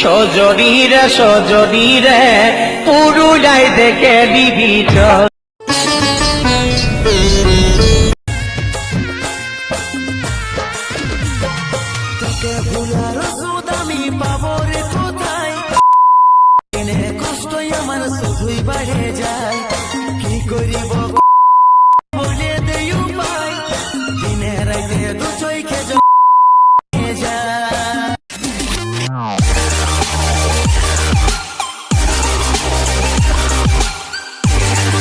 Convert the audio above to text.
সজরি রে পুরুলাই দেখে দিবি ভুলার কষ্টই আমার শুধুই বাড়ে যায়। কি করিব?